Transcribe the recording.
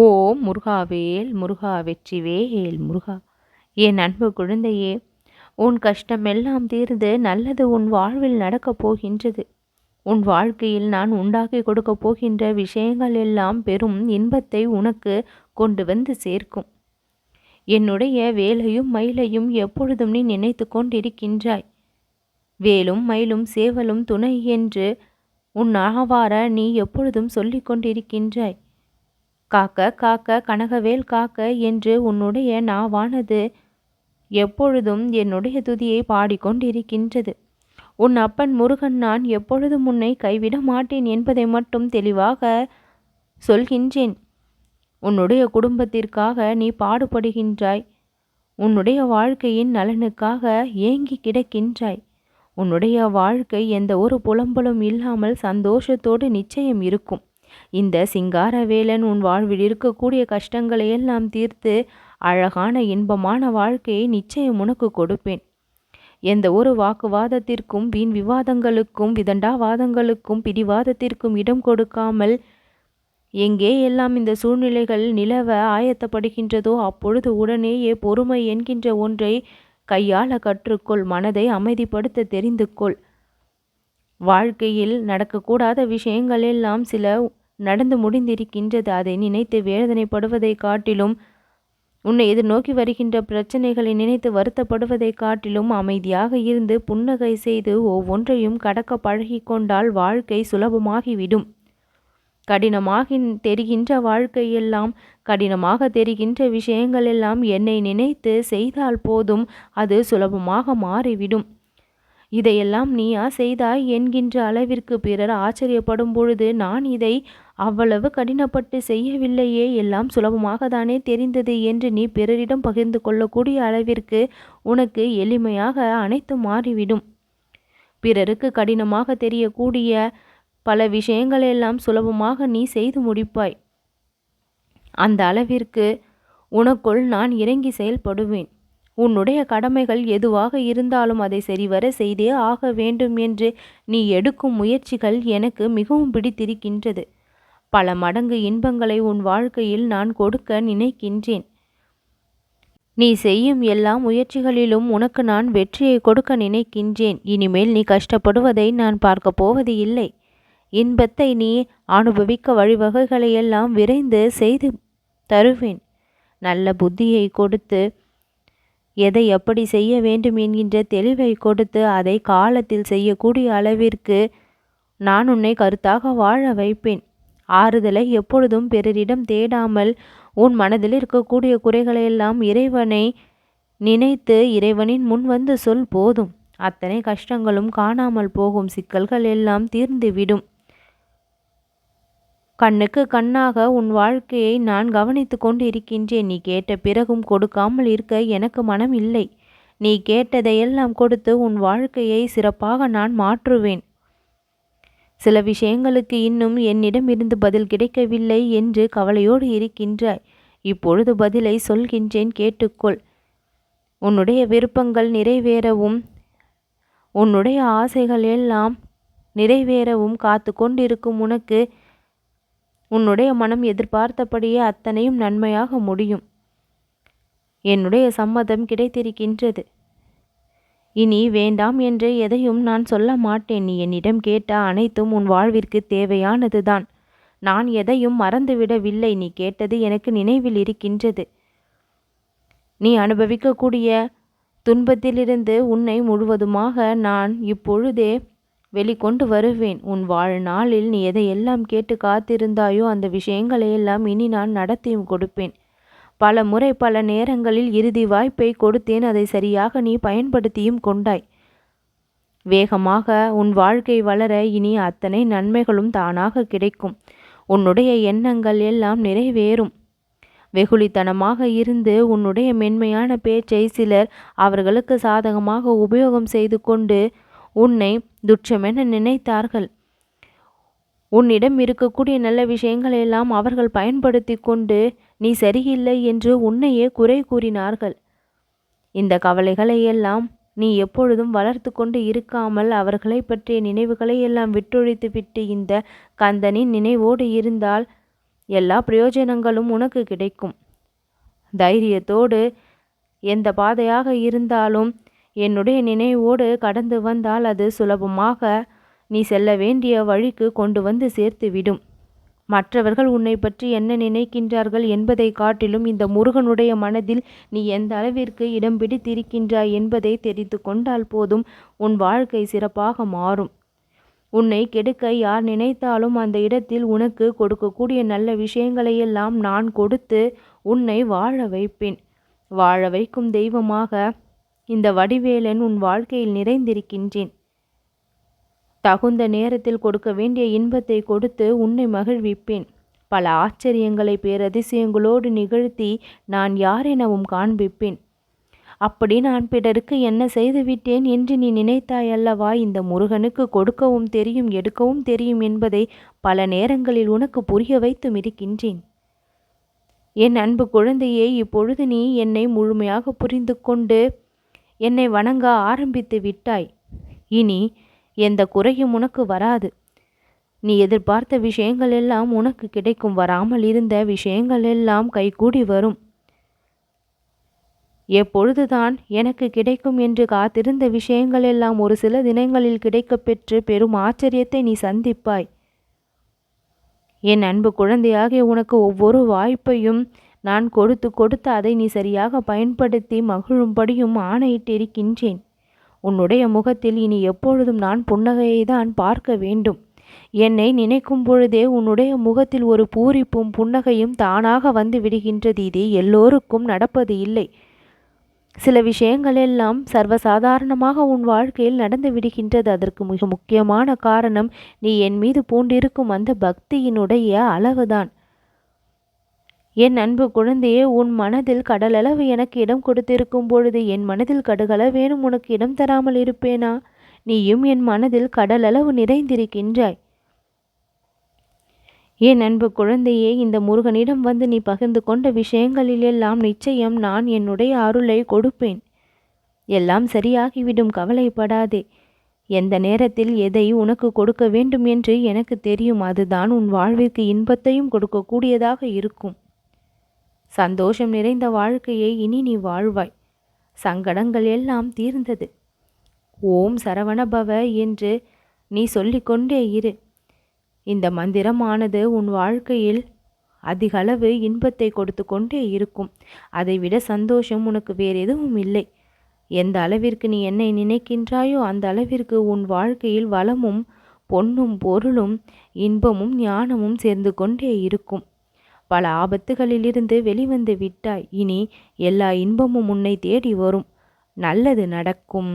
ஓ முருகாவேல் முருகா வெற்றிவேல் முருகா. என் அன்பு குழந்தையே உன் கஷ்டமெல்லாம் தீர்ந்து நல்லது உன் வாழ்வில் நடக்கப் போகின்றது. உன் வாழ்க்கையில் நான் உண்டாக்கி கொடுக்கப் போகின்ற விஷயங்கள் எல்லாம் பெரும் இன்பத்தை உனக்கு கொண்டு வந்து சேர்க்கும். என்னுடைய வேலையும் மயிலையும் எப்பொழுதும் நீ நினைத்து கொண்டிருக்கின்றாய். வேலும் மயிலும் சேவலும் துணை என்று உன் ஆவார நீ எப்பொழுதும் சொல்லிக் கொண்டிருக்கின்றாய். காக்க காக்க கனகவேல் காக்க என்று உன்னுடைய நாவானது எப்பொழுதும் என்னுடைய துதியை பாடிக்கொண்டிருக்கின்றது. உன் அப்பன் முருகன் நான் எப்பொழுதும் உன்னை கைவிட மாட்டேன் என்பதை மட்டும் தெளிவாக சொல்கின்றேன். உன்னுடைய குடும்பத்திற்காக நீ பாடுபடுகின்றாய். உன்னுடைய வாழ்க்கையின் நலனுக்காக ஏங்கி கிடக்கின்றாய். உன்னுடைய வாழ்க்கை எந்த ஒரு புலம்பலும் இல்லாமல் சந்தோஷத்தோடு நிச்சயம் இருக்கும். இந்த சிங்காரவேலன் உன் வாழ்வில் இருக்கக்கூடிய கஷ்டங்களை எல்லாம் தீர்த்து அழகான இன்பமான வாழ்க்கையை நிச்சயம் உனக்கு கொடுப்பேன். எந்த ஒரு வாக்குவாதத்திற்கும் வீண் விவாதங்களுக்கும் விதண்டாவாதங்களுக்கும் பிடிவாதத்திற்கும் இடம் கொடுக்காமல் எங்கே எல்லாம் இந்த சூழ்நிலைகள் நிலவ ஆயத்தப்படுகின்றதோ அப்பொழுது உடனேயே பொறுமை என்கின்ற ஒன்றை கையாள கற்றுக்கொள் மனதை அமைதிப்படுத்த தெரிந்து கொள் வாழ்க்கையில் நடக்கக்கூடாத விஷயங்கள் எல்லாம் சில நடந்து முடிந்திருக்கின்றது. அதை நினைத்து வேதனைப்படுவதை காட்டிலும் உன்னை எதிர்நோக்கி வருகின்ற பிரச்சனைகளை நினைத்து வருத்தப்படுவதை காட்டிலும் அமைதியாக இருந்து புன்னகை செய்து ஒவ்வொன்றையும் கடக்க பழகிக்கொண்டால் வாழ்க்கை சுலபமாகிவிடும். கடினமாக தெரிகின்ற வாழ்க்கையெல்லாம் கடினமாக தெரிகின்ற விஷயங்கள் எல்லாம் என்னை நினைத்து செய்தால் போதும் அது சுலபமாக மாறிவிடும். இதையெல்லாம் நீயா செய்தாய் என்கின்ற அளவிற்கு பிறர் ஆச்சரியப்படும் பொழுது நான் இதை அவ்வளவு கடினப்பட்டு செய்யவில்லையே எல்லாம் சுலபமாக தானே தெரிந்தது என்று நீ பிறரிடம் பகிர்ந்து கொள்ளக்கூடிய அளவிற்கு உனக்கு எளிமையாக அனைத்து மாறிவிடும். பிறருக்கு கடினமாக தெரியக்கூடிய பல விஷயங்களெல்லாம் சுலபமாக நீ செய்து முடிப்பாய். அந்த அளவிற்கு உனக்குள் நான் இறங்கி செயல்படுவேன். உன்னுடைய கடமைகள் எதுவாக இருந்தாலும் அதை சரிவர செய்தே ஆக வேண்டும் என்று நீ எடுக்கும் முயற்சிகள் எனக்கு மிகவும் பிடித்திருக்கின்றது. பல மடங்கு இன்பங்களை உன் வாழ்க்கையில் நான் கொடுக்க நினைக்கின்றேன். நீ செய்யும் எல்லா முயற்சிகளிலும் உனக்கு நான் வெற்றியை கொடுக்க நினைக்கின்றேன். இனிமேல் நீ கஷ்டப்படுவதை நான் பார்க்க போவது இல்லை. இன்பத்தை நீ அனுபவிக்க வழிவகைகளையெல்லாம் விரைந்து செய்து தருவேன். நல்ல புத்தியை கொடுத்து எதை எப்படி செய்ய வேண்டும் என்கின்ற தெளிவை கொடுத்து அதை காலத்தில் செய்யக்கூடிய அளவிற்கு நான் உன்னை கருத்தாக வாழ வைப்பேன். ஆறுதலை எப்பொழுதும் பிறரிடம் தேடாமல் உன் மனதில் இருக்கக்கூடிய குறைகளையெல்லாம் இறைவனை நினைத்து இறைவனின் முன் வந்து சொல் போதும். அத்தனை கஷ்டங்களும் காணாமல் போகும் சிக்கல்கள் எல்லாம் தீர்ந்துவிடும். கண்ணுக்கு கண்ணாக உன் வாழ்க்கையை நான் கவனித்து கொண்டு இருக்கின்றேன் நீ கேட்ட பிறகும் கொடுக்காமல் இருக்க எனக்கு மனம் இல்லை நீ கேட்டதையெல்லாம் கொடுத்து உன் வாழ்க்கையை சிறப்பாக நான் மாற்றுவேன். சில விஷயங்களுக்கு இன்னும் என்னிடம் இருந்து பதில் கிடைக்கவில்லை என்று கவலையோடு இருக்கின்றாய். இப்பொழுது பதிலை சொல்கின்றேன் கேட்டுக்கொள். உன்னுடைய விருப்பங்கள் நிறைவேறவும் உன்னுடைய ஆசைகள் எல்லாம் நிறைவேறவும் காத்து கொண்டிருக்கும் உனக்கு உன்னுடைய மனம் எதிர்பார்த்தபடியே அத்தனையும் நன்மையாக முடியும். என்னுடைய சம்மதம் கிடைத்திருக்கின்றது. இனி வேண்டாம் என்று எதையும் நான் சொல்ல மாட்டேன் நீ என்னிடம் கேட்ட அனைத்தும் உன் வாழ்விற்கு தேவையானதுதான். நான் எதையும் மறந்துவிடவில்லை நீ கேட்டது எனக்கு நினைவில் இருக்கின்றது. நீ அனுபவிக்கக்கூடிய துன்பத்திலிருந்து உன்னை முழுவதுமாக நான் இப்பொழுதே வெளிக்கொண்டு வருவேன். உன் வாழ்நாளில் நீ எதையெல்லாம் கேட்டு காத்திருந்தாயோ அந்த விஷயங்களையெல்லாம் இனி நான் நடத்தியும் கொடுப்பேன். பல முறை பல நேரங்களில் இறுதி வாய்ப்பை கொடுத்தேன் அதை சரியாக நீ பயன்படுத்தியும் கொண்டாய். வேகமாக உன் வாழ்க்கை வளர இனி அத்தனை நன்மைகளும் தானாக கிடைக்கும். உன்னுடைய எண்ணங்கள் எல்லாம் நிறைவேறும். வெகுளித்தனமாக இருந்து உன்னுடைய மென்மையான பேச்சை சிலர் அவர்களுக்கு சாதகமாக உபயோகம் செய்து கொண்டு உன்னை துச்சமென நினைத்தார்கள். உன்னிடம் இருக்கக்கூடிய நல்ல விஷயங்களையெல்லாம் அவர்கள் பயன்படுத்தி கொண்டு நீ சரியில்லை என்று உன்னையே குறை கூறினார்கள். இந்த கவலைகளை எல்லாம் நீ எப்பொழுதும் வளர்த்து கொண்டு இருக்காமல் அவர்களை பற்றிய நினைவுகளை எல்லாம் விட்டொழித்து விட்டு இந்த கந்தனின் நினைவோடு இருந்தால் எல்லா பிரயோஜனங்களும் உனக்கு கிடைக்கும். தைரியத்தோடு எந்த பாதையாக இருந்தாலும் என்னுடைய நினைவோடு கடந்து வந்தால் அது சுலபமாக நீ செல்ல வேண்டிய வழிக்கு கொண்டு வந்து சேர்த்து விடும். மற்றவர்கள் உன்னை பற்றி என்ன நினைக்கின்றார்கள் என்பதை காட்டிலும் இந்த முருகனுடைய மனதில் நீ எந்த அளவிற்கு இடம் பிடித்திருக்கின்றாய் என்பதை தெரிந்து கொண்டால் போதும் உன் வாழ்க்கை சிறப்பாக மாறும். உன்னை கெடுக்க யார் நினைத்தாலும் அந்த இடத்தில் உனக்கு கொடுக்கக்கூடிய நல்ல விஷயங்களையெல்லாம் நான் கொடுத்து உன்னை வாழ வைப்பேன். வாழ வைக்கும் தெய்வமாக இந்த வடிவேலன் உன் வாழ்க்கையில் நிறைந்திருக்கின்றேன். தகுந்த நேரத்தில் கொடுக்க வேண்டிய இன்பத்தை கொடுத்து உன்னை மகிழ்விப்பேன். பல ஆச்சரியங்களை பேரதிசயங்களோடு நிகழ்த்தி நான் யார் எனவும் காண்பிப்பேன். அப்படி நான் பிறருக்கு என்ன செய்துவிட்டேன் என்று நீ நினைத்தாய் அல்லவா இந்த முருகனுக்கு கொடுக்கவும் தெரியும் எடுக்கவும் தெரியும் என்பதை பல நேரங்களில் உனக்கு புரிய வைத்தும் இருக்கின்றேன். என் அன்பு குழந்தையே இப்பொழுது நீ என்னை முழுமையாக புரிந்து கொண்டு என்னை வணங்க ஆரம்பித்து விட்டாய். இனி எந்த குறையும் உனக்கு வராது. நீ எதிர்பார்த்த விஷயங்கள் எல்லாம் உனக்கு கிடைக்கும். வராமல் இருந்த விஷயங்கள் எல்லாம் கைகூடி வரும். எப்பொழுதுதான் எனக்கு கிடைக்கும் என்று காத்திருந்த விஷயங்கள் எல்லாம் ஒரு சில தினங்களில் கிடைக்கப்பெற்று பெரும் ஆச்சரியத்தை நீ சந்திப்பாய். என் அன்பு குழந்தையாகிய உனக்கு ஒவ்வொரு வாய்ப்பையும் நான் கொடுத்து கொடுத்து அதை நீ சரியாக பயன்படுத்தி மகிழும்படியும் ஆணையிட்டிருக்கின்றேன். உன்னுடைய முகத்தில் இனி எப்பொழுதும் நான் புன்னகையை தான் பார்க்க வேண்டும். என்னை நினைக்கும் பொழுதே உன்னுடைய முகத்தில் ஒரு பூரிப்பும் புன்னகையும் தானாக வந்து விடுகின்றது. இது எல்லோருக்கும் நடப்பது இல்லை. சில விஷயங்கள் எல்லாம் சர்வசாதாரணமாக உன் வாழ்க்கையில் நடந்து விடுகின்றது. அதற்கு மிக முக்கியமான காரணம் நீ என் மீது பூண்டிருக்கும் அந்த பக்தியினுடைய அளவுதான். என் அன்பு குழந்தையே உன் மனதில் கடலளவு எனக்கு இடம் கொடுத்திருக்கும் பொழுது என் மனதில் கடுகளவேனும் உனக்கு இடம் தராமல் இருப்பேனா? நீயும் என் மனதில் கடலளவு நிறைந்திருக்கின்றாய். என் அன்பு குழந்தையே இந்த முருகனிடம் வந்து நீ பகிர்ந்து கொண்ட விஷயங்களில் எல்லாம் நிச்சயம் நான் என்னுடைய அருளை கொடுப்பேன். எல்லாம் சரியாகிவிடும் கவலைப்படாதே. எந்த நேரத்தில் எதை உனக்கு கொடுக்க வேண்டும் என்று எனக்கு தெரியும் அதுதான் உன் வாழ்விற்கு இன்பத்தையும் கொடுக்கக்கூடியதாக இருக்கும். சந்தோஷம் நிறைந்த வாழ்க்கையை இனி நீ வாழ்வாய். சங்கடங்கள் எல்லாம் தீர்ந்தது. ஓம் சரவணபவ என்று நீ சொல்லிக்கொண்டே இரு. இந்த மந்திரமானது உன் வாழ்க்கையில் அதிகளவு இன்பத்தை கொடுத்து கொண்டே இருக்கும். அதைவிட சந்தோஷம் உனக்கு வேறு எதுவும் இல்லை. எந்த அளவிற்கு நீ என்னை நினைக்கின்றாயோ அந்த அளவிற்கு உன் வாழ்க்கையில் வளமும் பொன்னும் பொருளும் இன்பமும் ஞானமும் சேர்ந்து கொண்டே இருக்கும். பல ஆபத்துகளிலிருந்து வெளிவந்து விட்டாய். இனி எல்லா இன்பமும் உன்னை தேடி வரும். நல்லது நடக்கும்.